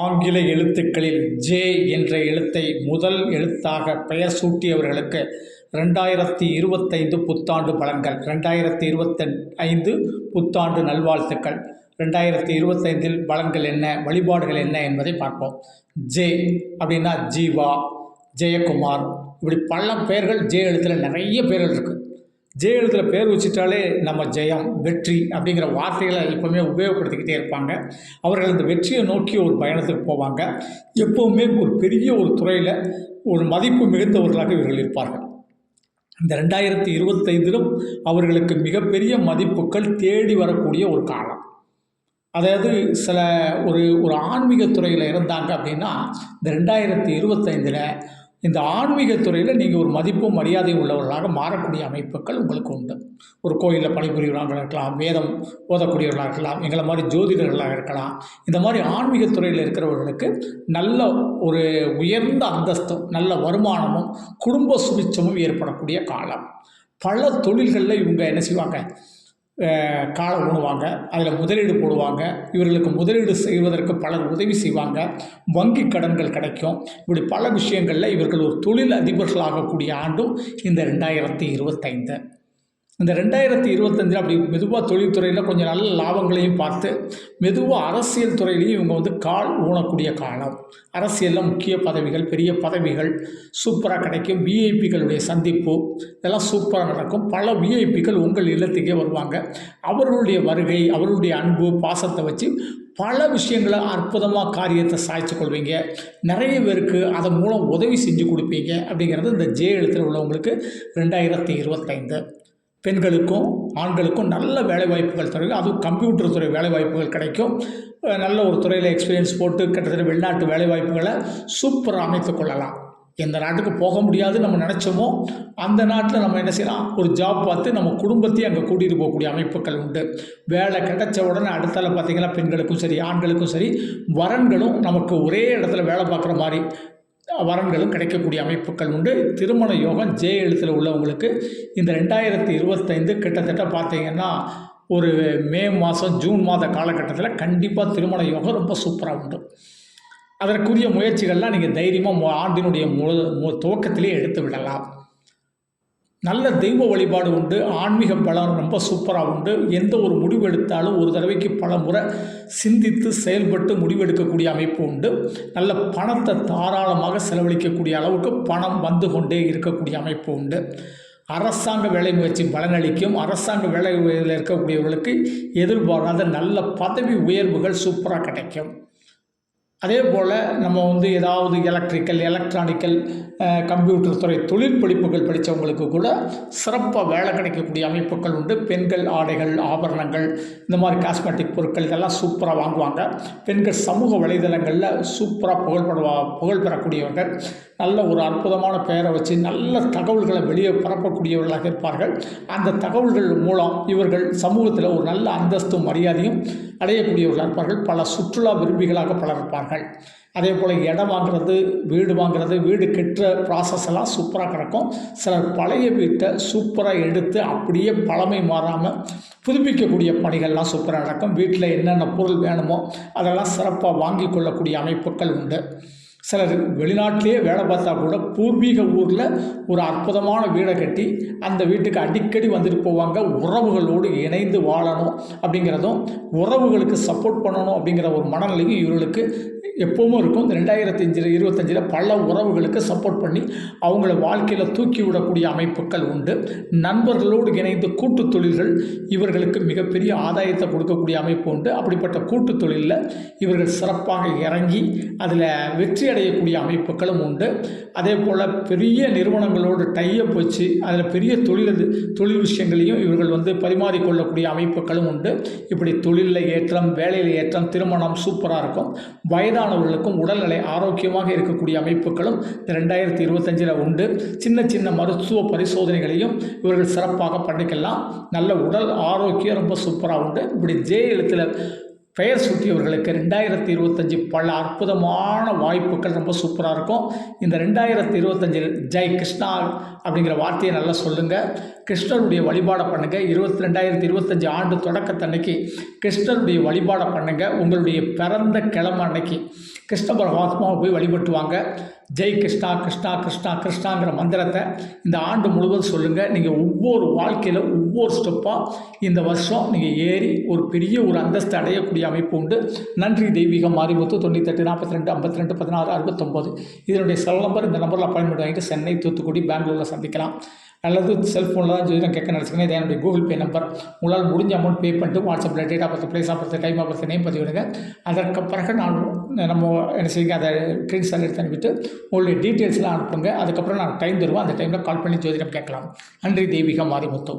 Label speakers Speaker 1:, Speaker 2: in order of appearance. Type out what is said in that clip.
Speaker 1: ஆங்கில எழுத்துக்களில் ஜே என்ற எழுத்தை முதல் எழுத்தாக பெயர் சூட்டியவர்களுக்கு ரெண்டாயிரத்தி இருபத்தைந்து புத்தாண்டு பலன்கள் ரெண்டாயிரத்தி இருபத்தி ஐந்து புத்தாண்டு நல்வாழ்த்துக்கள். ரெண்டாயிரத்தி இருபத்தைந்தில் பலன்கள் என்ன வழிபாடுகள் என்ன என்பதை பார்ப்போம். ஜே அப்படின்னா ஜீவா ஜெயக்குமார். இப்படி பல பெயர்கள் ஜே எழுத்தில் நிறைய பேர்கள் இருக்குது ஜே எழுத்தில் பேர் வச்சுட்டாலே நம்ம ஜெயம் வெற்றி அப்படிங்கிற வார்த்தைகளை எப்போவுமே உபயோகப்படுத்திக்கிட்டே இருப்பாங்க. அவர்கள் அந்த வெற்றியை நோக்கி ஒரு பயணத்துக்கு போவாங்க. எப்போவுமே ஒரு பெரிய ஒரு துறையில் ஒரு மதிப்பு மிகுந்தவர்களாக இவர்கள் இருப்பார்கள். இந்த ரெண்டாயிரத்தி இருபத்தைந்திலும் அவர்களுக்கு மிகப்பெரிய மதிப்புகள் தேடி வரக்கூடிய ஒரு காலம். அதாவது சில ஒரு ஒரு ஆன்மீக துறையில் இருந்தாங்க அப்படின்னா இந்த ரெண்டாயிரத்தி இருபத்தைந்தில் இந்த ஆன்மீக துறையில் நீங்கள் ஒரு மதிப்பும் மரியாதை உள்ளவர்களாக மாறக்கூடிய அமைப்புகள் உங்களுக்கு உண்டு. ஒரு கோயிலில் பணிபுரியவர்களாக இருக்கலாம் வேதம் ஓதக்கூடியவர்களாக இருக்கலாம் எங்களை மாதிரி ஜோதிடர்களாக இருக்கலாம். இந்த மாதிரி ஆன்மீக துறையில் இருக்கிறவர்களுக்கு நல்ல ஒரு உயர்ந்த அந்தஸ்தும் நல்ல வருமானமும் குடும்ப சுபிச்சமும் ஏற்படக்கூடிய காலம். பல தொழில்களில் இவங்க என்ன செய்வாங்க? காலை ஊணுவாங்க அதில் முதலீடு போடுவாங்க. இவர்களுக்கு முதலீடு செய்வதற்கு பலர் உதவி செய்வாங்க. வங்கி கடன்கள் கிடைக்கும். இப்படி பல விஷயங்களில் இவர்கள் ஒரு தொழில் அதிபர்களாகக்கூடிய ஆண்டும் இந்த ரெண்டாயிரத்தி இருபத்தைந்து. இந்த ரெண்டாயிரத்தி இருபத்தஞ்சில் அப்படி மெதுவாக தொழில்துறையில் கொஞ்சம் நல்ல லாபங்களையும் பார்த்து மெதுவாக அரசியல் துறையிலையும் இவங்க வந்து கால் ஊனக்கூடிய காலம். அரசியலில் முக்கிய பதவிகள் பெரிய பதவிகள் சூப்பராக கிடைக்கும். விஐபிகளுடைய சந்திப்பு இதெல்லாம் சூப்பராக நடக்கும். பல விஐபிகள் உங்கள் இல்லத்துக்கே வருவாங்க. அவர்களுடைய வருகை அவர்களுடைய அன்பு பாசத்தை வச்சு பல விஷயங்களை அற்புதமாக காரியத்தை சாய்ச்சி கொள்வீங்க. நிறைய பேருக்கு அதன் மூலம் உதவி செஞ்சு கொடுப்பீங்க. அப்படிங்கிறது இந்த ஜே எழுத்தில் உள்ளவங்களுக்கு ரெண்டாயிரத்தி இருபத்தைந்து. பெண்களுக்கும் ஆண்களுக்கும் நல்ல வேலைவாய்ப்புகள் தருவது அதுவும் கம்ப்யூட்டர் துறை வேலைவாய்ப்புகள் கிடைக்கும். நல்ல ஒரு துறையில் எக்ஸ்பீரியன்ஸ் போட்டு கிட்டத்தட்ட வெளிநாட்டு வேலைவாய்ப்புகளை சூப்பராக அமைத்து கொள்ளலாம். எந்த நாட்டுக்கு போக முடியாது நம்ம நினச்சோமோ அந்த நாட்டில் நம்ம என்ன செய்யலாம்? ஒரு ஜாப் பார்த்து நம்ம குடும்பத்தையும் அங்கே கூட்டிகிட்டு போகக்கூடிய அமைப்புகள் உண்டு. வேலை கிடைச்ச உடனே அடுத்தால பார்த்திங்கன்னா பெண்களுக்கும் சரி ஆண்களுக்கும் சரி வரன்களும் நமக்கு ஒரே இடத்துல வேலை பார்க்குற மாதிரி வரன்களும் கிடைக்கக்கூடிய அமைப்புகள் உண்டு. திருமண யோகம் ஜே எழுத்தில் உள்ளவங்களுக்கு இந்த ரெண்டாயிரத்தி இருபத்தைந்து கிட்டத்தட்ட பார்த்தீங்கன்னா ஒரு மே மாதம் ஜூன் மாத காலகட்டத்தில் கண்டிப்பாக திருமண யோகம் ரொம்ப சூப்பராக உண்டு. அதற்குரிய முயற்சிகள்லாம் நீங்கள் தைரியமாக ஆண்டினுடைய மு மு- துவக்கத்திலே எடுத்து விடலாம். நல்ல தெய்வ வழிபாடு உண்டு ஆன்மீக பலம் ரொம்ப சூப்பராக உண்டு. எந்த ஒரு முடிவு எடுத்தாலும் ஒரு தடவைக்கு பல முறை சிந்தித்து செயல்பட்டு முடிவெடுக்கக்கூடிய அமைப்பு உண்டு. நல்ல பணத்தை தாராளமாக செலவழிக்கக்கூடிய அளவுக்கு பணம் வந்து கொண்டே இருக்கக்கூடிய அமைப்பு உண்டு. அரசாங்க வேலை முயற்சி பலனளிக்கும் அரசாங்க வேலை இருக்கக்கூடியவர்களுக்கு எதிர்பாராத நல்ல பதவி உயர்வுகள் சூப்பராக கிடைக்கும். அதே போல் நம்ம வந்து ஏதாவது எலக்ட்ரிக்கல் எலக்ட்ரானிக்கல் கம்ப்யூட்டர் துறை தொழில் படிப்புகள் படித்தவங்களுக்கு கூட சிறப்பாக வேலை கிடைக்கக்கூடிய அமைப்புகள் உண்டு. பெண்கள் ஆடைகள் ஆபரணங்கள் இந்த மாதிரி காஸ்மெட்டிக் பொருட்கள் இதெல்லாம் சூப்பராக வாங்குவாங்க. பெண்கள் சமூக வலைதளங்களில் சூப்பராக புகழ்படுவா புகழ் பெறக்கூடியவர்கள். நல்ல ஒரு அற்புதமான பெயரை வச்சு நல்ல தகவல்களை வெளியே பரப்பக்கூடியவர்களாக இருப்பார்கள். அந்த தகவல்கள் மூலம் இவர்கள் சமூகத்தில் ஒரு நல்ல அந்தஸ்தும் மரியாதையும் அடையக்கூடியவர்களாக இருப்பார்கள். பல சுற்றுலா விரும்பிகளாக பலர் இருப்பார்கள். அதே போல் இடம் வாங்குறது வீடு வாங்குறது வீடு கெட்டுற ப்ராசஸ் எல்லாம் சூப்பராக கிடக்கும். சிலர் பழைய வீட்டை சூப்பராக எடுத்து அப்படியே பழமை மாறாமல் புதுப்பிக்கக்கூடிய பணிகள்லாம் சூப்பராக நடக்கும். வீட்டில் என்னென்ன பொருள் வேணுமோ அதெல்லாம் சிறப்பாக வாங்கி கொள்ளக்கூடிய அமைப்புகள் உண்டு. சிலர் வெளிநாட்டிலேயே வேலை பார்த்தா கூட பூர்வீக ஊரில் ஒரு அற்புதமான வீடை கட்டி அந்த வீட்டுக்கு அடிக்கடி வந்துட்டு போவாங்க. உறவுகளோடு இணைந்து வாழணும் அப்படிங்கிறதும் உறவுகளுக்கு சப்போர்ட் பண்ணணும் அப்படிங்கிற ஒரு மனநிலையும் இவர்களுக்கு எப்பவும் இருக்கும். இந்த ரெண்டாயிரத்தி அஞ்சில் இருபத்தஞ்சில் பல உறவுகளுக்கு சப்போர்ட் பண்ணி அவங்கள வாழ்க்கையில் தூக்கி விடக்கூடிய அமைப்புகள் உண்டு. நண்பர்களோடு இணைந்து கூட்டு தொழில்கள் இவர்களுக்கு மிகப்பெரிய ஆதாயத்தை கொடுக்கக்கூடிய அமைப்பு உண்டு. அப்படிப்பட்ட கூட்டு தொழிலில் இவர்கள் சிறப்பாக இறங்கி அதில் வெற்றி அடையக்கூடிய அமைப்புகளும் உண்டு. அதே போல் பெரிய நிறுவனங்களோடு டையப் வச்சு அதில் பெரிய தொழில் தொழில் விஷயங்களையும் இவர்கள் வந்து பரிமாறிக்கொள்ளக்கூடிய அமைப்புகளும் உண்டு. இப்படி தொழிலில் ஏற்றம் வேலையில் ஏற்றம் திருமணம் சூப்பராக இருக்கும். வயதானவர்களுக்கும் உடல்நிலை ஆரோக்கியமாக இருக்கக்கூடிய அமைப்புகளும் இந்த ரெண்டாயிரத்தி இருபத்தஞ்சில் உண்டு. சின்ன சின்ன மருத்துவ பரிசோதனைகளையும் இவர்கள் சிறப்பாக பண்ணிக்கலாம். நல்ல உடல் ஆரோக்கியம் ரொம்ப சூப்பராக உண்டு. இப்படி ஜே எழுத்தில் பெயர் சூட்டியவர்களுக்கு ரெண்டாயிரத்தி இருபத்தஞ்சி பல அற்புதமான வாய்ப்புகள் ரொம்ப சூப்பராக இருக்கும். இந்த ரெண்டாயிரத்தி இருபத்தஞ்சில் ஜெய் கிருஷ்ணா அப்படிங்கிற வார்த்தையை நல்லா சொல்லுங்கள் கிருஷ்ணருடைய வழிபாடை பண்ணுங்கள் இருபத்தி ரெண்டாயிரத்தி இருபத்தஞ்சி ஆண்டு தொடக்கத்தன்னைக்கு கிருஷ்ணருடைய வழிபாடை பண்ணுங்கள் உங்களுடைய பிறந்த கிழமை அன்னைக்கு கிருஷ்ண பரமாத்மாவை போய் வழிபட்டுவாங்க. ஜெய் கிருஷ்ணா கிருஷ்ணா கிருஷ்ணா கிருஷ்ணாங்கிற மந்திரத்தை இந்த ஆண்டு முழுவதும் சொல்லுங்கள் நீங்கள் ஒவ்வொரு வாழ்க்கையில் ஒவ்வொரு ஸ்டெப்பாக இந்த வருஷம் நீங்கள் ஏறி ஒரு பெரிய ஒரு அந்தஸ்து அடையக்கூடிய அமைப்பு உண்டு. நன்றி தெய்வீகம் மாரிமுத்து தொண்ணூத்தெட்டு நாற்பத்தி ரெண்டு ஐம்பத்தி ரெண்டு பதினாறு அறுபத்தொம்போது இதனுடைய செல் நம்பர் இந்த நம்பரில் அப்பாயின்மெண்ட் வாங்கிட்டு சென்னை தூத்துக்குடி பெங்களூரில் சந்திக்கலாம். அல்லது செல்ஃபோனில் தான் ஜோதிடம் கேட்க நினச்சிங்கன்னா இதை என்னுடைய கூகுள் பே நம்பர் உங்களால் முடிஞ்ச அமௌண்ட் பே பண்ணிட்டு வாட்ஸ்அப்பில் date of birth place of birth time of birth name பதிவிடுங்க. அதற்கு பிறகு நான் நம்ம என்ன செய்யுங்க அதை ஸ்க்ரீன்ஷாட் எடுத்து அனுப்பிட்டு உங்களுடைய டீட்டெயில்ஸ்லாம் அனுப்புங்க. அதுக்கப்புறம் நான் டைம் தருவோம் அந்த டைமில் கால் பண்ணி ஜோதிடம் கேட்கலாம். நன்றி தெய்வீகம் மாரிமுத்து